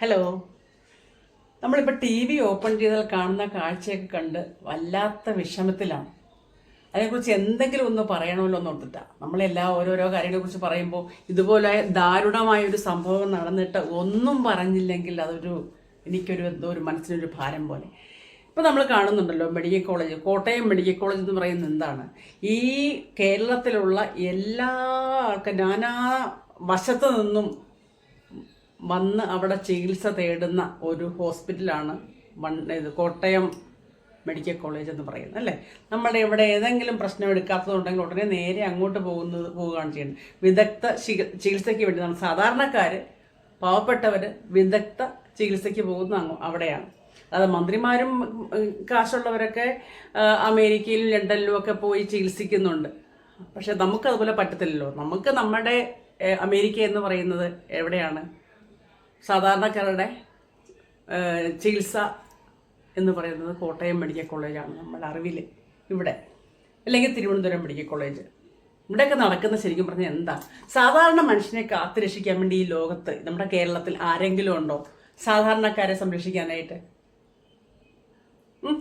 Hello നമ്മളിപ്പോൾ T V open ചെയ്താൽ കാണുന്ന കാഴ്ചയൊക്കെ കണ്ട് വല്ലാത്ത വിഷമത്തിലാണ്. അതിനെക്കുറിച്ച് എന്തെങ്കിലും ഒന്ന് പറയണമല്ലോ എന്ന് ഓർത്തിട്ടാണ് നമ്മളെല്ലാം ഓരോരോ കാര്യങ്ങളെക്കുറിച്ച് പറയുമ്പോൾ ഇതുപോലെ ദാരുണമായ ഒരു സംഭവം നടന്നിട്ട് ഒന്നും പറഞ്ഞില്ലെങ്കിൽ അതൊരു എനിക്കൊരു എന്തോ ഒരു മനസ്സിനൊരു ഭാരം പോലെ. ഇപ്പോൾ നമ്മൾ കാണുന്നുണ്ടല്ലോ medical college. Kottayam medical college എന്ന് പറയുന്നത് എന്താണ്? ഈ കേരളത്തിലുള്ള എല്ലാ ആൾക്കാർ നാനാ വശത്തു നിന്നും വന്ന് അവിടെ ചികിത്സ തേടുന്ന ഒരു ഹോസ്പിറ്റലാണ് വൺ ഇത് കോട്ടയം മെഡിക്കൽ കോളേജ് എന്ന് പറയുന്നത് അല്ലേ? നമ്മുടെ ഇവിടെ ഏതെങ്കിലും പ്രശ്നം എടുക്കാത്തതുണ്ടെങ്കിൽ ഉടനെ നേരെ അങ്ങോട്ട് പോകുന്നത് പോവുകയാണ് ചെയ്യുന്നത്. വിദഗ്ധ ചികിത്സയ്ക്ക് വേണ്ടി സാധാരണക്കാർ പാവപ്പെട്ടവർ വിദഗ്ധ ചികിത്സയ്ക്ക് പോകുന്ന അവിടെയാണ്. അത് മന്ത്രിമാരും കാശുള്ളവരൊക്കെ അമേരിക്കയിലും ലണ്ടനിലും ഒക്കെ പോയി ചികിത്സിക്കുന്നുണ്ട്. പക്ഷെ നമുക്ക് അതുപോലെ പറ്റത്തില്ലല്ലോ. നമുക്ക് നമ്മുടെ അമേരിക്ക എന്ന് പറയുന്നത് എവിടെയാണ്? സാധാരണക്കാരുടെ ചികിത്സ എന്ന് പറയുന്നത് കോട്ടയം മെഡിക്കൽ കോളേജാണ് നമ്മുടെ അറിവിൽ ഇവിടെ. അല്ലെങ്കിൽ തിരുവനന്തപുരം മെഡിക്കൽ കോളേജ്. ഇവിടെയൊക്കെ നടക്കുന്ന ശരിക്കും പറഞ്ഞാൽ എന്താ? സാധാരണ മനുഷ്യനെ കാത്തു രക്ഷിക്കാൻ വേണ്ടി ഈ ലോകത്ത് നമ്മുടെ കേരളത്തിൽ ആരെങ്കിലും ഉണ്ടോ? സാധാരണക്കാരെ സംരക്ഷിക്കാനായിട്ട്.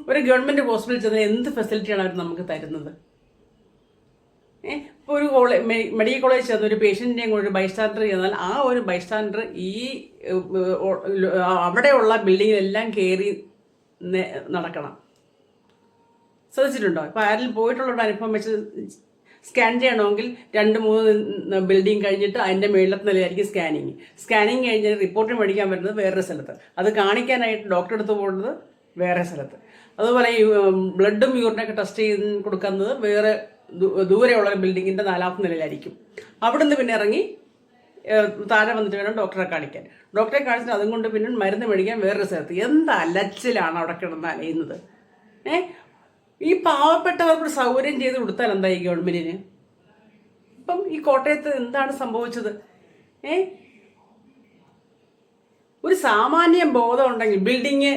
ഒരു ഗവൺമെന്റ് ഹോസ്പിറ്റലിൽ ചെന്നാൽ എന്ത് ഫെസിലിറ്റിയാണ് അവർ നമുക്ക് തരുന്നത്? ഇപ്പോൾ ഒരു കോളേജ് മെഡിക്കൽ കോളേജ് ചെന്ന് ഒരു പേഷ്യന്റിനെയും കൂടെ ഒരു ബൈസ്റ്റാൻഡർ ചെയ്താൽ ആ ഒരു ബൈസ്റ്റാൻഡർ ഈ അവിടെയുള്ള ബിൽഡിങ്ങിലെല്ലാം കയറി നടക്കണം. ശ്രദ്ധിച്ചിട്ടുണ്ടോ? ഇപ്പോൾ പോയിട്ടുള്ള അനുഭവം വെച്ച് സ്കാൻ ചെയ്യണമെങ്കിൽ രണ്ട് മൂന്ന് ബിൽഡിംഗ് കഴിഞ്ഞിട്ട് അതിന്റെ മേളിലത്തെ നിലയായിരിക്കും സ്കാനിങ് സ്കാനിങ് കഴിഞ്ഞ് റിപ്പോർട്ട് മേടിക്കാൻ വരുന്നത് വേറൊരു സ്ഥലത്ത്. അത് കാണിക്കാനായിട്ട് ഡോക്ടറെ അടുത്ത് പോകുന്നത് വേറെ സ്ഥലത്ത്. അതുപോലെ ഈ ബ്ലഡും യൂറിനൊക്കെ ടെസ്റ്റ് ചെയ്ത് കൊടുക്കുന്നത് വേറെ ദൂരെയുള്ള ഒരു ബിൽഡിങ്ങിന്റെ നാലാമത്തെ നിലയിലായിരിക്കും. അവിടുന്ന് പിന്നെ ഇറങ്ങി താഴെ വന്നിട്ട് വേണം ഡോക്ടറെ കാണിക്കാൻ. ഡോക്ടറെ കാണിച്ചിട്ട് അതും കൊണ്ട് പിന്നെ മരുന്ന് മേടിക്കാൻ വേറൊരു സ്ഥലത്ത്. എന്ത് അലച്ചിലാണ് അവിടെ കിടന്ന് അലയുന്നത്? ഏ? ഈ പാവപ്പെട്ടവർക്ക് സൗകര്യം ചെയ്ത് കൊടുത്താൽ എന്തായി ഗവൺമെന്റിന്? ഇപ്പം ഈ കോട്ടയത്ത് എന്താണ് സംഭവിച്ചത്? ഏ? ഒരു സാമാന്യ ബോധം ഉണ്ടെങ്കിൽ ബിൽഡിങ്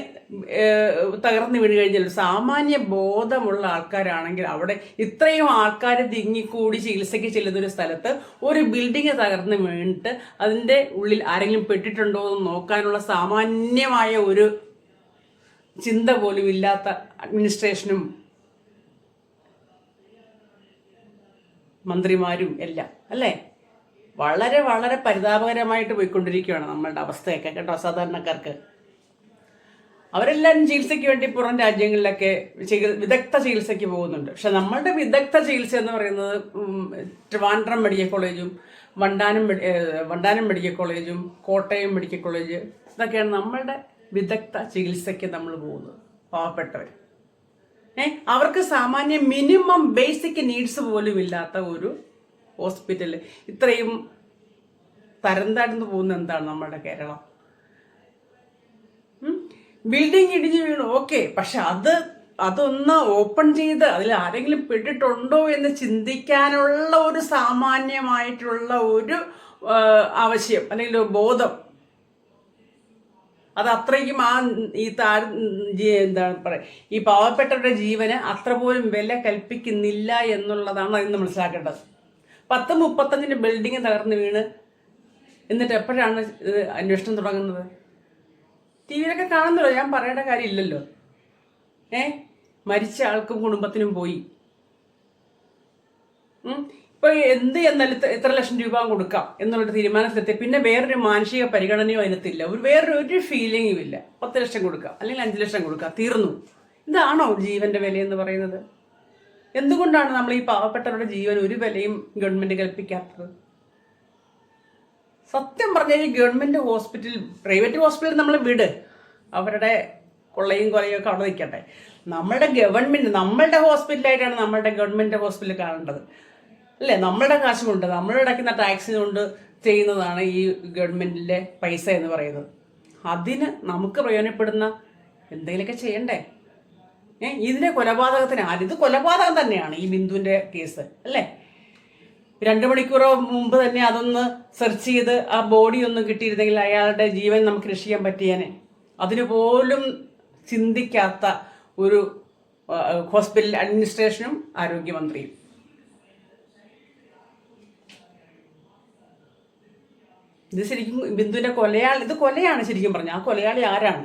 തകർന്നു വീണ് കഴിഞ്ഞാൽ സാമാന്യ ബോധമുള്ള ആൾക്കാരാണെങ്കിൽ അവിടെ ഇത്രയും ആൾക്കാർ തിങ്ങിക്കൂടി ചികിത്സയ്ക്ക് ചെല്ലുന്ന ഒരു സ്ഥലത്ത് ഒരു ബിൽഡിങ് തകർന്ന് വീണിട്ട് അതിന്റെ ഉള്ളിൽ ആരെങ്കിലും പെട്ടിട്ടുണ്ടോ എന്ന് നോക്കാനുള്ള സാമാന്യമായ ഒരു ചിന്ത പോലും ഇല്ലാത്ത അഡ്മിനിസ്ട്രേഷനും മന്ത്രിമാരും എല്ലാം അല്ലേ? വളരെ വളരെ പരിതാപകരമായിട്ട് പോയിക്കൊണ്ടിരിക്കുകയാണ് നമ്മളുടെ അവസ്ഥയൊക്കെ കേട്ടോ അസാധാരണക്കാർക്ക് അവരെല്ലാവരും ചികിത്സയ്ക്ക് വേണ്ടി പുറം രാജ്യങ്ങളിലൊക്കെ വിദഗ്ധ ചികിത്സയ്ക്ക് പോകുന്നുണ്ട്. പക്ഷെ നമ്മളുടെ വിദഗ്ധ ചികിത്സ എന്ന് പറയുന്നത് ട്രിവാൻഡ്രം മെഡിക്കൽ കോളേജും വണ്ടാനം വണ്ടാനം മെഡിക്കൽ കോളേജും കോട്ടയം മെഡിക്കൽ കോളേജ് ഇതൊക്കെയാണ് നമ്മളുടെ വിദഗ്ധ ചികിത്സയ്ക്ക് നമ്മൾ പോകുന്നത്. പാവപ്പെട്ടവർ ഏ അവർക്ക് സാമാന്യ മിനിമം ബേസിക് നീഡ്സ് പോലും ഇല്ലാത്ത ഒരു ഹോസ്പിറ്റൽ ഇത്രയും തരം താഴ്ന്നു പോകുന്ന എന്താണ് നമ്മുടെ കേരളം? ബിൽഡിംഗ് ഇടിഞ്ഞു വീണു. ഓക്കെ. പക്ഷെ അത് അതൊന്ന് ഓപ്പൺ ചെയ്ത് അതിൽ ആരെങ്കിലും പെട്ടിട്ടുണ്ടോ എന്ന് ചിന്തിക്കാനുള്ള ഒരു സാമാന്യമായിട്ടുള്ള ഒരു ആവശ്യം അല്ലെങ്കിൽ ഒരു ബോധം. അത് അത്രയ്ക്കും ആ ഈ താ എന്താണ് പറയുക ഈ പാവപ്പെട്ടവരുടെ ജീവന് അത്ര പോലും വില കൽപ്പിക്കുന്നില്ല എന്നുള്ളതാണ് അതിന് മനസ്സിലാക്കേണ്ടത്. പത്ത് മുപ്പത്തഞ്ചിന് ബിൽഡിംഗ് തകർന്ന് വീണ്. എന്നിട്ട് എപ്പോഴാണ് ഇത് അന്വേഷണം തുടങ്ങുന്നത്? ടി വിയിലൊക്കെ കാണുന്നല്ലോ ഞാൻ പറയേണ്ട കാര്യമില്ലല്ലോ. ഏ? മരിച്ച ആൾക്കും കുടുംബത്തിനും പോയി. ഇപ്പോൾ ഇപ്പൊ എന്ത് എന്നാലും ഇത്ര ലക്ഷം രൂപ കൊടുക്കാം എന്നുള്ള തീരുമാനത്തിലെത്തി. പിന്നെ വേറൊരു മാനസിക പരിഗണനയോ അതിനകത്തില്ല. ഒരു വേറൊരു ഒരു ഫീലിംഗും ഇല്ല. പത്ത് ലക്ഷം കൊടുക്കാം അല്ലെങ്കിൽ അഞ്ച് ലക്ഷം കൊടുക്കാം തീർന്നു. ഇതാണോ ജീവന്റെ വിലയെന്ന് പറയുന്നത്? എന്തുകൊണ്ടാണ് നമ്മൾ ഈ പാവപ്പെട്ടവരുടെ ജീവൻ ഒരു വിലയും ഗവൺമെന്റ് കൽപ്പിക്കാത്തത്? സത്യം പറഞ്ഞാൽ ഈ ഗവൺമെന്റ് ഹോസ്പിറ്റൽ പ്രൈവറ്റ് ഹോസ്പിറ്റലിൽ നമ്മൾ വിട്. അവരുടെ കൊള്ളയും കൊലയും ഒക്കെ അവിടെ നിൽക്കട്ടെ. നമ്മുടെ ഗവൺമെന്റ് നമ്മളുടെ ഹോസ്പിറ്റലായിട്ടാണ് നമ്മളുടെ ഗവൺമെന്റ് ഹോസ്പിറ്റൽ കാണേണ്ടത്. അല്ലേ? നമ്മളുടെ കാശ് കൊണ്ട് നമ്മൾ അടയ്ക്കുന്ന ടാക്സ് കൊണ്ട് ചെയ്യുന്നതാണ് ഈ ഗവൺമെന്റിന്റെ പൈസ എന്ന് പറയുന്നത്. അതിന് നമുക്ക് പ്രയോജനപ്പെടുന്ന എന്തെങ്കിലുമൊക്കെ ചെയ്യണ്ടേ? ഏ ഇതിന്റെ കൊലപാതകത്തിന് ആര്? ഇത് കൊലപാതകം തന്നെയാണ് ഈ ബിന്ദുവിന്റെ കേസ് അല്ലേ? രണ്ട് മണിക്കൂറോ മുമ്പ് തന്നെ അതൊന്ന് സെർച്ച് ചെയ്ത് ആ ബോഡി ഒന്നും കിട്ടിയിരുന്നെങ്കിൽ അയാളുടെ ജീവൻ നമുക്ക് രക്ഷിക്കാൻ പറ്റിയേനെ. അതിന് പോലും ചിന്തിക്കാത്ത ഒരു ഹോസ്പിറ്റൽ അഡ്മിനിസ്ട്രേഷനും ആരോഗ്യമന്ത്രിയും. ഇത് ശരിക്കും ബിന്ദുവിന്റെ കൊലയാളി ഇത് കൊലയാണ് ശരിക്കും പറഞ്ഞ ആ കൊലയാളി ആരാണ്?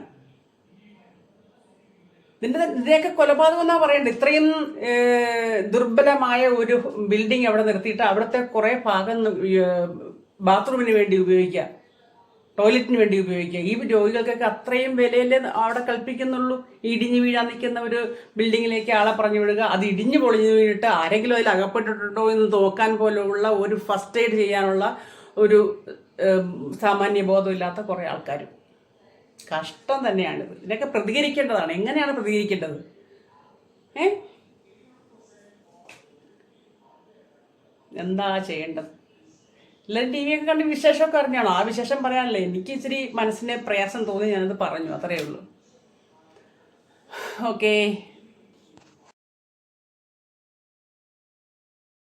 ഇതിന്റെ നിന്റെയൊക്കെ കൊലപാതകം എന്നാ പറയണ്ടേ? ഇത്രയും ദുർബലമായ ഒരു ബിൽഡിംഗ് അവിടെ നിർത്തിയിട്ട് അവിടുത്തെ കുറെ ഭാഗം ബാത്റൂമിന് വേണ്ടി ഉപയോഗിക്കുക. ടോയ്ലറ്റിന് വേണ്ടി ഉപയോഗിക്കുക. ഈ രോഗികൾക്കൊക്കെ അത്രയും വിലയിൽ അവിടെ കൽപ്പിക്കുന്നുള്ളൂ? ഇടിഞ്ഞു വീഴാൻ നിൽക്കുന്ന ഒരു ബിൽഡിങ്ങിലേക്ക് ആളെ പറഞ്ഞു വിടുക. അത് ഇടിഞ്ഞു പൊളിഞ്ഞു വീണിട്ട് ആരെങ്കിലും അതിൽ അകപ്പെട്ടിട്ടുണ്ടോ എന്ന് നോക്കാൻ പോലുള്ള ഒരു ഫസ്റ്റ് എയ്ഡ് ചെയ്യാനുള്ള ഒരു സാമാന്യ ബോധമില്ലാത്ത കുറേ ആൾക്കാരും. കഷ്ടം തന്നെയാണിത്. ഇതിനൊക്കെ പ്രതികരിക്കേണ്ടതാണ്. എങ്ങനെയാണ് പ്രതികരിക്കേണ്ടത്? ഏ? എന്താ ചെയ്യേണ്ടത്? എല്ലാവരും ടി വി ഒക്കെ കണ്ട് വിശേഷമൊക്കെ അറിഞ്ഞാണോ? ആ വിശേഷം പറയാനല്ലേ. എനിക്ക് ഇച്ചിരി മനസ്സിന് പ്രയാസം തോന്നി ഞാനത് പറഞ്ഞു. അത്രയേ ഉള്ളൂ. ഓക്കേ.